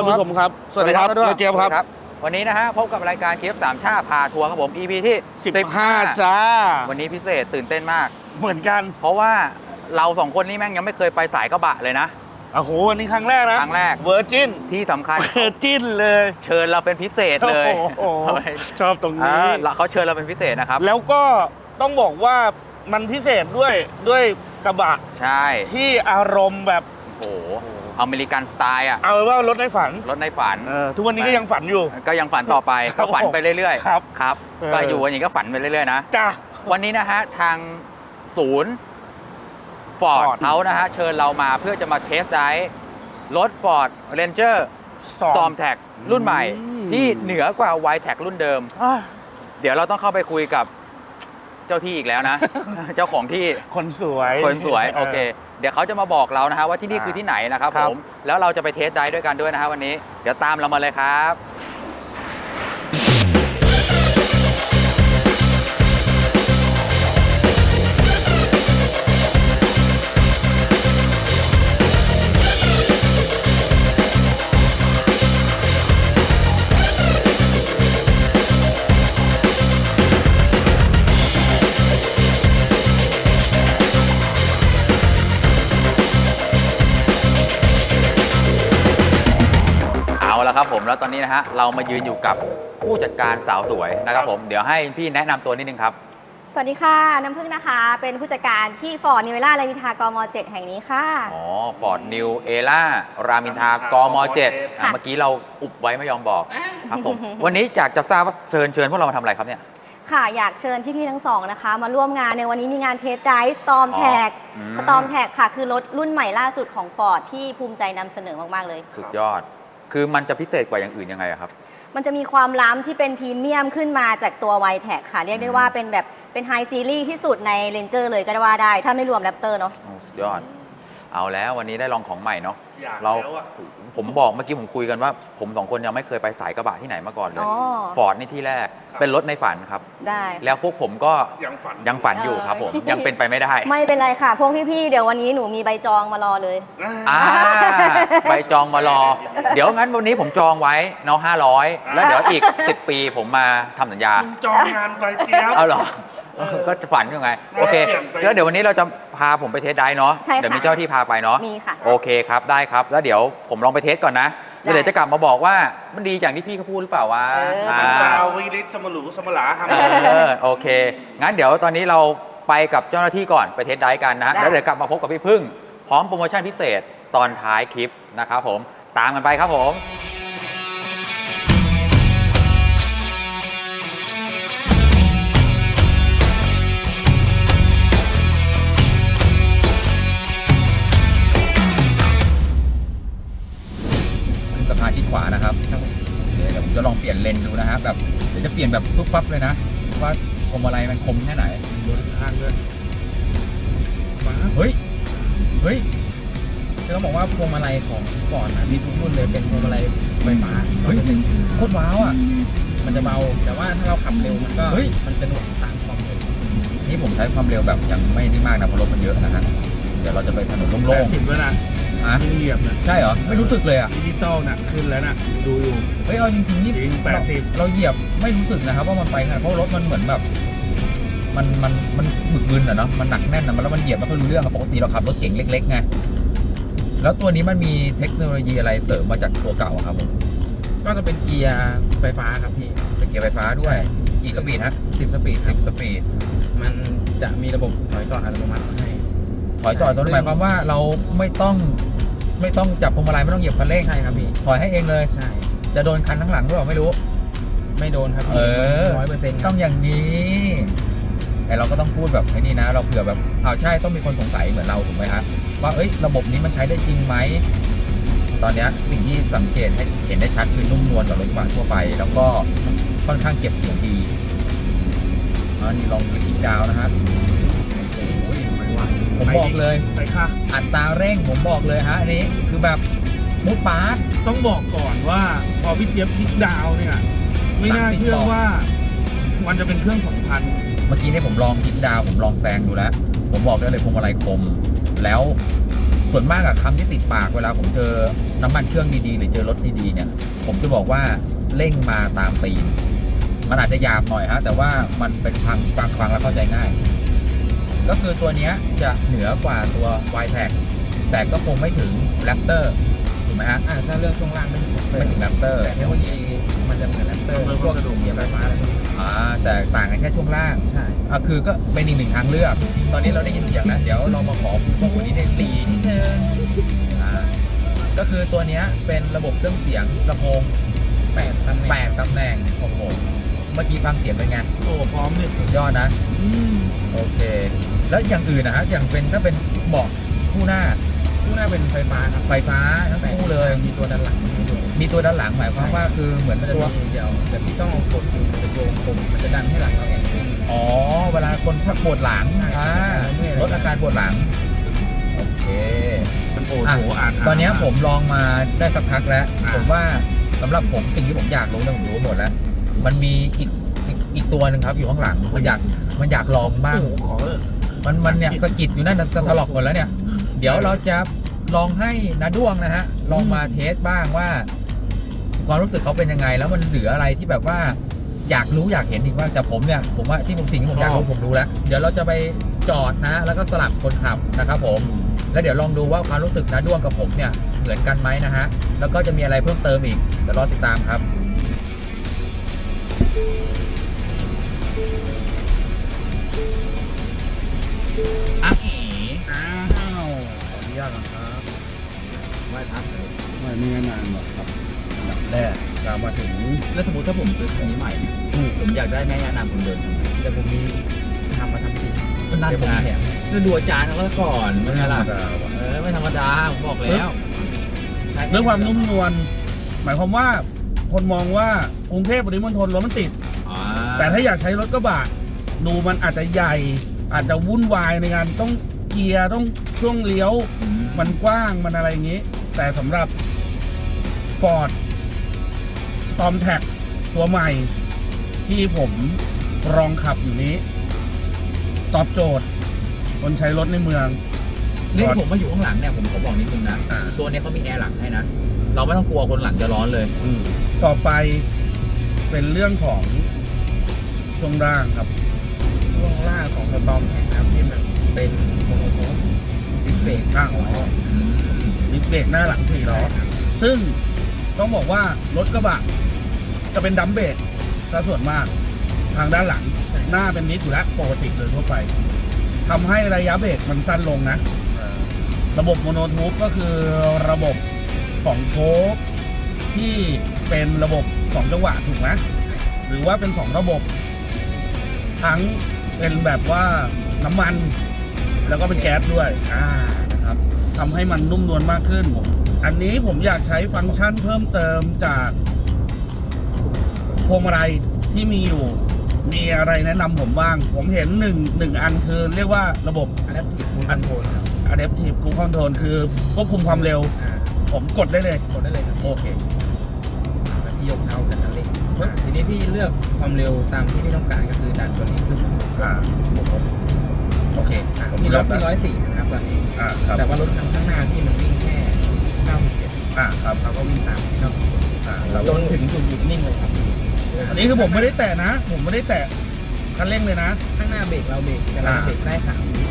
ท่านผู้ชมครับ สวัสดีครับสวัสดีนายเจี๊ยบครับสวัสดีวันนี้นะฮะพบกับรายการเคฟสามชาพาทัวร์ครับผม EP ที่ 15 จ้า วันนี้พิเศษตื่นเต้นมาก เหมือนกัน เพราะว่าเราสองคนนี่แม่งยังไม่เคยไปสายกระบะเลยนะโอ้โหวันนี้ครั้งแรกนะครั้งแรกเวอร์จินที่สำคัญเวอร์จินเลย เชิญเราเป็นพิเศษเลยโอ้โหชอบตรงอ่านี้แล้วเขาเชิญเราเป็นพิเศษนะครับ แล้วก็ต้องบอกว่ามันพิเศษด้วยด้วยกระบะใช่ที่อารมณ์แบบโอ้โห อเมริกันสไตล์อะเอาเป็นว่ารถในฝันรถในฝัน เออทุกวันนี้ก็ยังฝันอยู่ ก็ยังฝันต่อไปครับก็ฝันไปเรื่อยๆครับครับเออ ก็อยู่อย่างนี้ก็ฝันไปเรื่อยๆนะ จ้า วันนี้นะฮะ ทางศูนย์ฟอร์ด Ford เขานะฮะ เชิญเรามาเพื่อจะมาเทสไดรฟ์รถ Ford Ranger Storm Tag รุ่นใหม่ อืม ที่เหนือกว่า Y Tag รุ่นเดิม อะ เดี๋ยวเราต้องเข้าไปคุยกับ เจ้าที่อีกแล้วนะ เจ้าของที่คนสวยคนสวยโอเค เดี๋ยวเขาจะมาบอกเรานะฮะว่าที่นี่คือที่ไหนนะครับครัผบมแล้วเราจะไปเทสไดรฟ์ด้วยกันด้วยนะฮะวันนี้ เดี๋ยวตามเรามาเลยครับ ผมแล้วตอนนี้นะฮะเรามายืนอยู่กับผู้จัดการสาวสวยนะครับผมเดี๋ยวให้พี่แนะนำตัวนิดนึงครับ สวัสดีค่ะ น้ำพึ่งนะคะ เป็นผู้จัดการที่ฟอร์ดนิเวล่าไรวิทากม7แห่งนี้ค่ะ อ๋อฟอร์ดนิวเอล่ารามอินทรากมเจ็ดค่ะ เมื่อกี้เราอุบไว้ไม่ยอมบอกครับผม วันนี้อยากจะทราบว่าเชิญเชิญพวกเรามาทำอะไรครับเนี่ย ค่ะ อยากเชิญพี่ๆทั้งสองนะคะ มาร่วมงานในวันนี้มีงานเทสไดสตอมอ๋อแท็กอืมสตอมแท็กค่ะ คือรถรุ่นใหม่ล่าสุดของฟอร์ดที่ภูมิใจนำเสนอมาก ๆ เลย สุดยอด คือมันจะพิเศษกว่าอย่างอื่นยังไงอะครับ มันจะมีความล้ำที่เป็นพรีเมียมขึ้นมาจากตัว y t แท็ค่ะ เรียกได้ว่าเป็นแบบเป็นไฮซีรีส์ที่สุดใน Ranger เลยก็ได้ว่าได้ ถ้าไม่รวมแรปเตอร์เนาะ โอ้สุดยอด เอาแล้ววันนี้ได้ลองของใหม่เนาะอยากเราแล้วอะ ผมบอกเมื่อกี้ผมคุยกันว่า ผมสองคนยังไม่เคยไปสายกระบะที่ไหนมาก่อนเลยอ๋อ ฟอร์ดนี่ที่แรกเป็นรถในฝันครับ ได้แล้วพวกผมก็ยังฝันยังฝันอยู่ครับผม เออ ยังเป็นไปไม่ได้ไม่เป็นไรค่ะ พวกพี่ๆ เดี๋ยววันนี้หนูมีใบจองมารอเลย อ่าไปจองมารอ เดี๋ยวงั้นวันนี้ผมจองไว้เนาะห้าร้อยแล้วเดี๋ยวอีก 10 ปีผมมาทำสัญญาจองงานไปเจี๊ยบ เอาเหรอ ก็จะฝันยังไง โอเคเปลี่ยนไป แล้วเดี๋ยววันนี้เราจะ พาผมไปเทสได้เนาะใช่ค่ะเดี๋ยวมีเจ้าที่พาไปเนาะมีค่ะโอเคครับได้ครับ แล้วเดี๋ยวผมลองไปเทสก่อนนะแล้วเดี๋ยวจะกลับมาบอกว่ามันดีอย่างที่พี่เขาพูดหรือเปล่าวะเอออ่ามันจะเอาวิริศสมรูสมลาหาเออโอเค งั้นเดี๋ยวตอนนี้เราไปกับเจ้าหน้าที่ก่อนไปเทสได้กันนะได้แล้วเดี๋ยวกลับมาพบกับพี่พึ่ง พร้อมโปรโมชั่นพิเศษตอนท้ายคลิปนะครับผมตามกันไปครับผม ขึ้นสะพานที่ขวานะครับเดี๋ยวผมจะลองเปลี่ยนเลนดูนะฮะแบบเดี๋ยวจะเปลี่ยนแบบปุ๊บปั๊บเลยนะ ว่าคมอะไรมันคมแค่ไหนบนทางเลยฟ้าเฮ้ยเฮ้ยจะต้องบอกว่าพวงมาลัยของก่อนนะมีทุกรุ่นเลยเป็นพวงมาลัยไฟฟ้าเฮ้ย100%โคตรว้าวอะมันจะเบาแต่ว่าถ้าเราขับเร็วมันก็เฮ้ยมันจะหน่วงตามความเร็วนี่ผมใช้ความเร็วแบบยังไม่ได้มากนะเพราะรถมันเยอะนะฮะเดี๋ยวเราจะไปถนนแปโล่ดงสิบแล้วนะ ๆอะยิ่งเหยียบนะใช่เหรอ ไม่รู้สึกเลยอะดิจิตอลน่ะขึ้นแล้วน่ะดูอยู่ เฮ้ยเอาจริงๆนี่จริงเรา80 เราเหยียบไม่รู้สึกนะครับว่ามันไปขนาดเพราะรถมันเหมือนแบบ มันมันมันบึกบึนอะเนาะมันหนักแน่นอะมันแล้วมันเหยียบไม่ค่อยรู้เรื่องอะปกติเราขับรถเก่งเล็กๆไงแล้วตัวนี้มันมีเทคโนโลยีอะไรเสริมมาจากตัวเก่าอะครับผมก็จะเป็นเกียร์ไฟฟ้าครับพี่ เป็นเกียร์ไฟฟ้าด้วยกี่สปีดฮะ10สปีดคสิรับบสปีดมันจะมีระบบถอยจอดอัตโนมัติให้ ถอยจอดตัวนี้หมายความว่าเราไม่ต้องไม่ต้องจับพวงมาลัยไม่ต้องเหยียบคันเร่งใช่ครับพี่ถอยให้เองเลยใช่จะโดนคันข้างหลังหรือเปล่าไม่รู้ ไม่โดนครับเอพี่อร้อยเปอร์เซ็นต์คต้รัอบงอย่างนี้แต่เราก็ต้องพูดแบบไอ้นี่นะ เราเผื่อแบบอ้าวใช่ต้องมีคนสงสัยเหมือนเราถูกไหมครับว่าเอ้ยระบบนี้มันใช้ได้จริงไหมตอนเนี้ยสิ่งที่สังเกตให้เห็นได้ชัดคือนุ่มนวลกว่ารถกระบะทั่วไป แล้วก็ค่อนข้างเก็บเสียงดีอันนี้ลองดูขีดดาวนะครับโอ้ยไม่ไหว ผมบอกเลย ไปค่ะ อัตราเร่งผมบอกเลยฮะอันนี้คือแบบมุดปาร์ต ต้องบอกก่อนว่าพอพี่เจี๊ยบคลิกดาวน์เนี่ย ไม่น่าเชื่อว่า มันจะเป็นเครื่องสองพันเมื่อกี้เนี่ยผมลองคิดดาวน์ผมลองแซงดูแล้ว ผมบอกได้เลยพวงมาลัยคม แล้วส่วนมากอะคำที่ติดปากเวลาผมเจอน้ำมันเครื่องดีๆ หรือเจอรถดีๆเนี่ย ผมจะบอกว่าเร่งมาตามตีน มันอาจจะหยาบหน่อยฮะแต่ว่ามันเป็นฟังฟังฟังแล้วเข้าใจง่าย ก็คือตัวเนี้ยจะเหนือกว่าตัว y t e c แต่ก็คงไม่ถึง Raptor ถูกไหมฮะอ่าถ้าเรื่องช่วงล่างไม่ถึงไม่ถึง Raptor แต่เทคโนโลยีมันจะเหมือนแรปเตอร์พวกเกียร์ไฟฟ้าอะไรพวกนี้อ่าแต่ต่างกันแค่ช่วงล่างใช่อะคือก็เป็นอีกหนึ่งทางเลือก ตอนนี้เราได้ยินเสียงแล้วเดี๋ยวเรามาขอคุยข้อมูลนี้ในตีนิดนึงอ่าก็คือตัวเนี้ยเป็นระบบเครื่องเสียงลำโพงแปดตำแหน่งแปดตำแหน่งโอ้โหเมื่อกี้ฟังเสียงเป็นไงโอ้พร้อมเนี่ยสุดยอดนะอืมโอเค แล้วอย่างอื่นนะฮะอย่างเป็นถ้าเป็นเบาะคู่หน้า คู่หน้าเป็นไฟฟ้าครับไฟฟ้าทั้งคู่เลย มีตัวด้านหลังให้ด้วย มีตัวด้านหลังหมายความว่าคือเหมือนมันจะตัวมีเดียวแต่พี่ต้องเอากดดูมันจะโยงผมมันจะดันให้หลังเราแข็งขึ้น อ๋อ เวลาคนชักปวดหลังใช่อ่าเมื่อยลดอาการปวดหลัง โอเค มันโอ้อะโหอ่านตอนเนี้ยผมลองมาได้สักพักแล้ว อ่า ผมว่าสำหรับผมสิ่งที่ผมอยากรู้เนี่ยผมรู้หมดแล้ว มันมีอีกอีกอีกตัวหนึ่งครับอยู่ข้างหลัง มันอยากมันอยากลองบ้าง โอ้โหขอเถอะ มันมันเนี่ยสะกิดอยู่นั่นน่ะจะถลอกหมดแล้วเนี่ย เดี๋ยวเราจะลองให้นาด้วงนะฮะ ลองมาเทสบ้างว่า ความรู้สึกเขาเป็นยังไง แล้วมันเหลืออะไรที่แบบว่าอยากรู้อยากเห็นอีกว่าแต่ผมเนี่ยผมว่าที่ผมสิ่งที่ผมอยากรู้ผมรู้แล้ว เดี๋ยวเราจะไปจอดนะ แล้วก็สลับคนขับนะครับผม แล้วเดี๋ยวลองดูว่าความรู้สึกนาด้วงกับผมเนี่ยเหมือนกันไหมนะฮะแล้วก็จะมีอะไรเพิ่มเติมอีกเดี๋ยวรอติดตามครับ มาถึง แล้วสมมติถ้าผมซื้อคันนี้ใหม่เนี่ยผมอยากได้แม่ย่านางคนเดินทำไงเดี๋ยวผมมีทำมาทำจริงก็นั่นเดี๋ยวผมไงมีแถมก็ดูอาจารย์เขาก่อนเป็นไงล่ะธรรมดาว่ะเออไม่ธรรมดาผมบอกแล้วใช่เรื่องความนุ่มนวลหมายความว่าคนมองว่ากรุงเทพปริมณฑลรถมันติดอ่าแต่ถ้าอยากใช้รถกระบะดูมันอาจจะใหญ่ อาจจะวุ่นวายในการต้องเกียร์ต้องช่วงเลี้ยวอืมมันกว้างมันอะไรอย่างนี้ แต่สำหรับ Ford Storm t a c ตัวใหม่ที่ผมลองขับอยู่นี้ ตอบโจทย์ คนใช้รถในเมือง นี่ผมมาอยู่ข้างหลังเนี่ยผมขอบอกนิดนึงนะ อ่า ตัวเนี้ยเขามีแอร์หลังให้นะ เราไม่ต้องกลัวคนหลังจะร้อนเลย อืมต่อไปเป็นเรื่องของช่วงล่างครับ ช่วงล่างของสตอมแข็งนะครับที่มันเป็นโมโนโทนดิสเบรกข้างของเขาดิสเบรกหน้าหลังสี่ล้อซึ่งต้องบอกว่ารถกระบะ จะเป็นดัมเบรกซะส่วนมากทางด้านหลังหน้าเป็นนิดอยู่แล้วปกติโดยทั่วไปทำให้ระยะเบรกมันสั้นลงนะ ระบบโมโนทูปก็คือระบบของโชคที่เป็นระบบสองจังหวะถูกไหมหรือว่าเป็นสองระบบ ทั้งเป็นแบบว่าน้ำมัน แล้วก็เป็นแก๊สด้วยอ่านะครับทำให้มันนุ่มนวลมากขึ้น อันนี้ผมอยากใช้ฟังก์ชันเพิ่มเติมจาก วงมาลัยที่มีอยู่ มีอะไรแนะนำผมบ้าง ผมเห็นหนึ่งหนึ่งอันคือเรียกว่าระบบ อันนี้ติดคูลคอนโทรลครับ Adaptive Cruise Control คือควบคุมความเร็ว อ่าผมกดได้เลย กดได้เลยครับโอเค แล้วพี่ยกเท้ากับคันเร่งอ่าทีนี้พี่เลือกความเร็วตามที่พี่ต้องการก็คือดันตัวนี้ขึ้นอ่าโอเคอ่าผมพี่ลเลืดอกไปแล้วร้อยสี่นะครับตอนนี้ อ่าครับแต่ว่ารถคันข้างหน้าพี่มันวิ่งแค่97อ่าครับเราก็วิ่งตามครับอ่าครับจนถึงจุดหยุดนิ่งเลยครับ อันนี้คือผมไม่ได้แตะนะ ผมไม่ได้แตะคันเร่งเลยนะ ข้างหน้าเบรกเราเบรกแต่เราอ่าเบรกได้สามวิ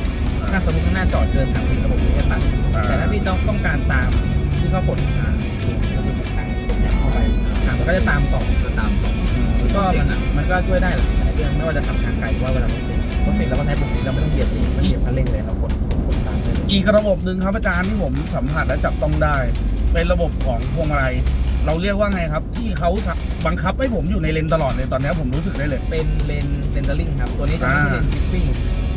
ถ้าสมมติข้างหน้าจอดเกินสามวิระบบนี้จะตัดอ่า แต่ถ้าพี่ต้องต้องการตามที่เขากดอ่าสูงแล้วก็กดทางกดยับเข้าไปอ่ามันก็จะตามต่อก็ตามต่อก็มันมันก็ช่วยได้หลายเรื่องไม่ว่าจะขับทางไกลหรือว่าเวลารถติดรถติดเราก็ใช้ปุ่มนี้เราไม่ต้องเหยียบนี่ไม่เหยียบคันเร่งเลยเรากดกดตามได้เลยอีกระบบหนึ่งครับอาจารย์ที่ผมสัมผัสและจับต้องได้ เป็นระบบของพวงมาลัย เราเรียกว่าไงครับ ที่เขาบังคับให้ผมอยู่ในเลนตลอดเลยตอนนี้ผมรู้สึกได้เลย เป็นเลนเซนเตอร์ลิงครับ ตัวนี้จะไม่ใช่อ่าเลนกิฟฟิ้ง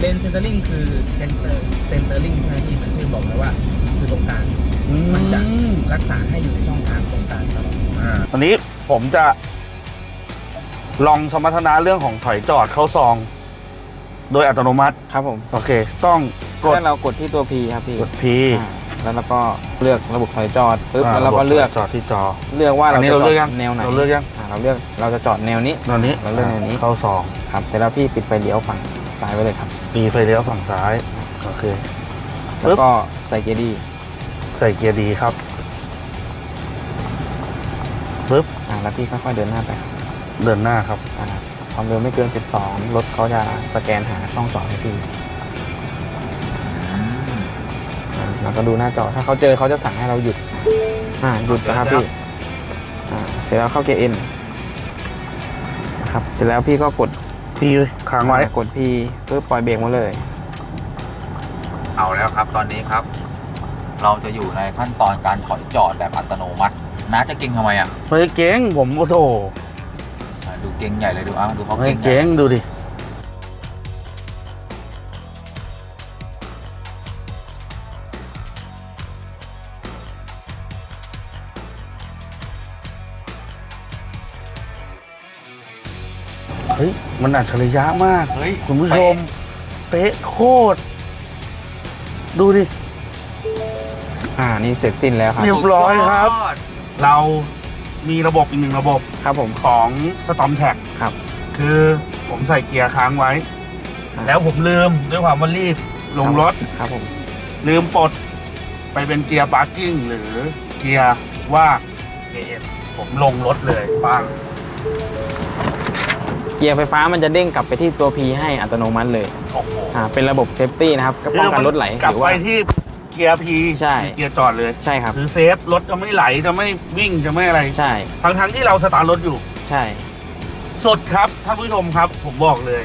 เลนเซนเตอร์ลิงคือเซนเตอร์เซนเตอร์ลิงใช่ไหมที่มันชื่อบอกเลยว่า คือตรงกลางมันจะรักษาให้อยู่ในช่องทางตรงกลางตลอดตอนนี้ผมจะ ลองสมรรถนะเรื่องของถอยจอดเข้าซอง โดยอัตโนมัติ ครับผมโอเค ต้องกด ถ้าเรากดที่ตัว P ครับพี่กด P อ่า แล้วเราก็เลือกระบบถอยจอดปุ๊บแล้วเราก็เลือกจอดที่จอ เลือกว่าอัเรานนี้จะเราจเลืออกยัดงแนวไหนเราเลือกยังอ่าเราเลือกเราจะจอดแนวนี้ตอนนี้เราเลือกแนวนี้เข้าซองครับเสร็จแล้วพี่ติดไฟเลี้ยวฝั่งซ้ายไว้เลยครับมีไฟเลี้ยวฝั่งซ้ายโอเคปึ๊แล้วบก็ใส่เกียร์ดี ใส่เกียร์ดีครับปึ๊บอ่าแล้วพี่ค่อยๆเดินหน้าไปครับเดินหน้าครับอ่าความเร็วไม่เกิน 12 รถเขาจะสแกนหาช่องจอดให้พี่ แล้วก็ดูหน้าจอถ้าเขาเจอเขาจะสั่งให้เราหยุด อ่าหยุดนะครับพี่อ่าเสร็จแล้วเข้าเกียร์เอ็นนะครับเสร็จแล้วพี่ก็กดพี่ค้างไว้กดพี่เพื่อปล่อยเบรกมาเลย เอาแล้วครับตอนนี้ครับ เราจะอยู่ในขั้นตอนการถอยจอดแบบอัตโนมัติน้าจะเก่งทำไมอะไม่เก่งผมโอ้โหอะดูเก่งใหญ่เลยดูอ้าวดูเขาไม่เก่งใหญ่เก่งดูดิ เฮ้ย มันอัจฉริยะมาก เฮ้ยคุณผู้ชม เป๊ะโคตร ดูดิ อ่า นี่เสร็จสิ้นแล้วครับ เรียบร้อยครับเรามีระบบอีกหนึ่งระบบครับผม ของ Storm t a g ครับ คือผมใส่เกียร์ค้างไว้อ่าแล้วผมลืมด้วยความว่ารีบลงรถ ครับผม ลืมปลดไปเป็นเกียร์ p าร์กิ้งหรือเกียร์ว่างเกียร์เอ็นผมลงรถเลยปังเกียร์ไฟฟ้ามันจะเด้งกลับไปที่ตัว P ให้อัตโนมัติเลยโอ้โหอ่าเป็นระบบเซฟตี้นะครับก็ป้องกันรถไหลกลับหรือไปว่า ที่เกียร์พีใช่ เกียร์จอดเลยใช่ครับ หรือเซฟรถจะไม่ไหลจะไม่วิ่งจะไม่อะไรใช่ทั้งทั้งๆที่เราสตาร์ทรถอยู่ ใช่สุดครับท่านผู้ชมครับ ผมบอกเลย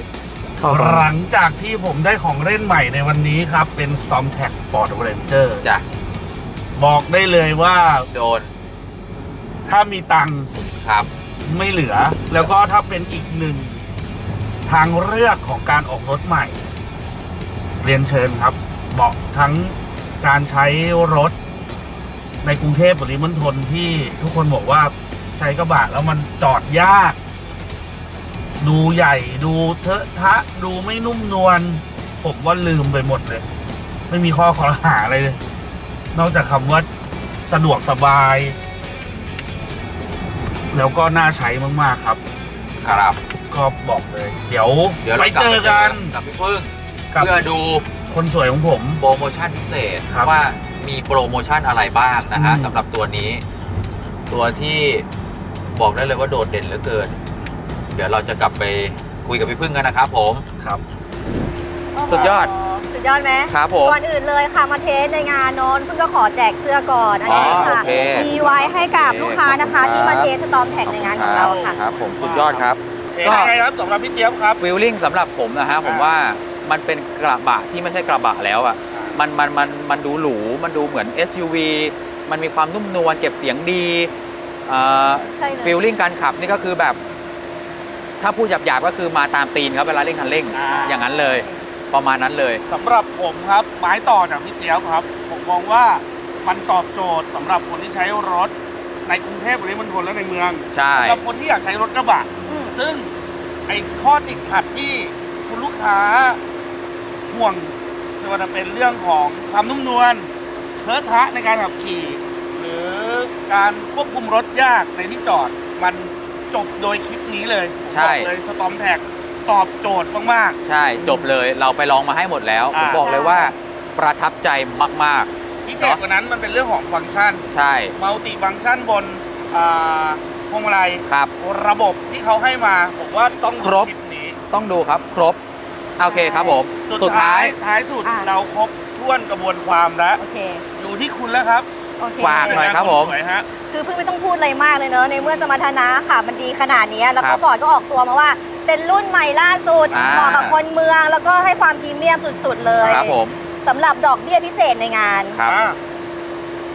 หลังจากที่ผมได้ของเล่นใหม่ในวันนี้ครับ เป็น Storm t a g Ford Ranger จ้ะ บอกได้เลยว่าโดนถ้ามีตังค์ครับ ไม่เหลือ แล้วก็ถ้าเป็นอีกหนึ่ง ทางเลือกของการออกรถใหม่ เรียนเชิญครับเหมาะทั้งการใช้รถในกรุงเทพปริมณฑลที่ทุกคนบอกว่าใช้กระบะแล้วมันจอดยาก ดูใหญ่ดูเทอะทะ ดูไม่นุ่มนวลผมว่าลืมไปหมดเลย ไม่มีข้อขอหาอะไรเลย นอกจากคำว่าสะดวกสบาย แล้วก็น่าใช้มาก ๆ ครับ ครับ ก็บอกเลย เดี๋ยวเดี๋ยวไปเรากลับเจอกันกับพี่พึ่งกับเพื่อดูคนสวยของผม โปรโมชั่นพิเศษครับว่ามีโปรโมชั่นอะไรบ้างนะฮะอืม สำหรับตัวนี้ ตัวที่บอกได้เลยว่าโดดเด่นเหลือเกิน เดี๋ยวเราจะกลับไปคุยกับพี่พึ่งกันนะครับผม ครับ สุดยอด สุดยอดไหมครับผม ก่อนอื่นเลยค่ะมาเทสในงานโนนเพิ่งก็ขอแจกเสื้อก่อนอันนี้อ๋อค่ะโอเคมีไว้ให้กับโอเคลูกค้านะคะขอบคุณครับที่มาเทสสตอมแท็กในงานของเราค่ะ ครับผมสุดยอดครับ เห็นยังไงครับสำหรับพี่เจี๊ยบครับ ฟิลลิ่งสำหรับผมนะฮะผมว่ามันเป็นกระบะที่ไม่ใช่กระบะแล้วอะมันมันมันมันดูหรูมันดูเหมือน SUV มันมีความนุ่มนวลเก็บเสียงดีใช่เลยฟิลลิ่งการขับนี่ก็คือแบบ ถ้าพูดหยาบๆก็คือมาตามตีนครับเวลาเร่งคันเร่ง อ่า อย่างนั้นเลย ประมาณนั้นเลย สำหรับผมครับไม้ต่อจากพี่เจี๊ยบครับ ผมมองว่ามันตอบโจทย์สำหรับคนที่ใช้รถในกรุงเทพปริมณฑลและในเมืองใช่ สำหรับคนที่อยากใช้รถกระบะอืม ซึ่งไอ้ข้อติดขัดที่คุณลูกค้าห่วงไม่ว่าจะเป็นเรื่องของความนุ่มนวลเทอะทะในการขับขี่ หรือการควบคุมรถยากในที่จอดมันจบโดยคลิปนี้เลยผมใช่ บอกเลยสตอมแท็กตอบโจทย์มาก ใช่จบเลยเราไปลองมาให้หมดแล้วผมอ่าบอกเลยว่าประทับใจมาก ๆ พิเศษกว่านั้นมันเป็นเรื่องของฟังก์ชัน ๆ ใช่ มัลติฟังก์ชันบนอ่า พวงมาลัยครับ ระบบที่เขาให้มาผมว่าต้องดูครบคลิปนี้ต้องดูครับครบ โอเคครับผม สุสุดดท้าท้ายยท้ายสุดอะเราครบถ้วนกระบวนความแล้ว โอเค อยู่ที่คุณแล้วครับโอเค ฝากหน่อยครับผม สวยฮะ คือเพิ่งไม่ต้องพูดอะไรมากเลยเนอะในเมื่อสมรรถนะค่ะ มันดีขนาดนี้ แล้วครัก็บฟอร์ดก็ออกตัวมาว่า เป็นรุ่นใหม่ล่าสุด อ่า เหมาะกับคนเมือง แล้วก็ให้ความพรีเมียมสุดๆเลยครับผม สำหรับดอกเบี้ยพิเศษในงาน ครับ อ่า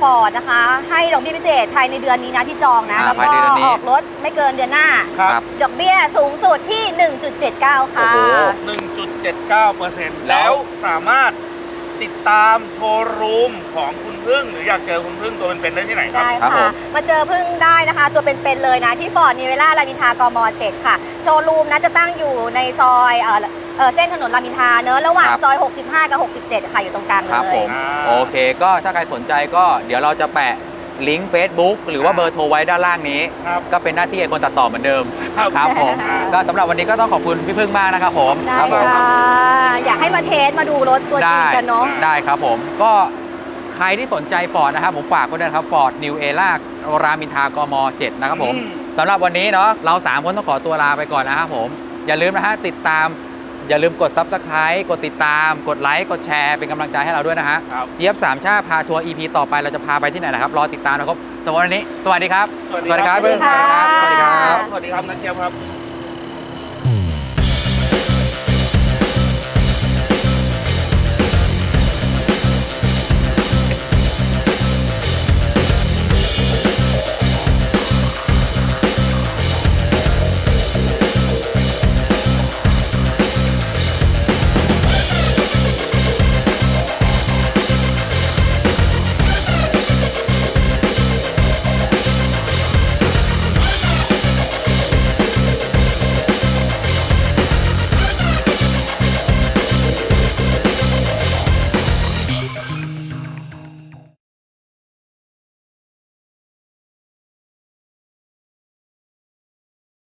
ฟอร์ดนะคะ ให้ดอกเบี้ยพิเศษภายในเดือนนี้นะที่จองนะ อ่าแล้วภายก็ในเดือนนี้ ออกรถไม่เกินเดือนหน้า ครับครับดอกเบี้ยสูงสุดที่ 1.79 ค่ะ โอ้โห 1.79เปอร์เซ็นต์แล้แล้ววสามารถติดตามโชว์รูมของคุณ พึ่งหรืออยากเจอคุณพึ่งตัวเป็นๆได้ที่ไหนครับ ได้ครับผค่ะ ม มาเจอพึ่งได้นะคะ ตัวเป็นๆเลยนะ ที่ฟอร์ดนิเวล่ารามอินทรากม7ค่ะ โชว์รูมนะจะตั้งอยู่ในซอยเอ่อเอ่อเส้นถนนรามอินทราเนอะระหว่างครับ ซอย 65 กับ 67 ค่ะ อยู่ตรงกลางเลครับผย ม อ่า โอเค ก็ถ้าใครสนใจก็เดี๋ยวเราจะแปะลิงก์ Facebook หรือว่าเบอร์โทรไว้ด้านล่างนี้ ครับ ก็เป็นหน้าที่ไอ้คนตัดต่อเหมือนเดิมครับ ครับผมครับ ก็สำหรับวันนี้ก็ต้องขอบคุณพี่พึ่งมากนะครับผมได้ครับผม ค่ะ อยากให้มาเทสมาดูรถตัวจริงกันเนาะ ได้ครับผม ก็ใค รที่สนใจฟอร์ดนะครับผมฝากไว้ด้วยนะครับฟอร์ดนิวเอล่ารามอินทรากม 7 นะครับผมอืมสำหรับวันนี้เนาะเรา 3 คนต้องขอตัวลาไปก่อนนะครับผม อย่าลืมนะฮะติดตามอย่าลืมกด Subscribe กดติดตาม กดไลค์ กดแชร์เป็นกำลังใจให้เราด้วยนะฮะครับเจี๊ยบสามชาติพาทัวร์ EP ต่อไปเราจะพาไปที่ไหนนะครับ รอติดตามนะครับสำหรับวันนี้ สวัสดีครับ สวัสดีครับ สวัสดีค่ะสวัสดีครับ สวัสดีครับนักเชียร์ครับ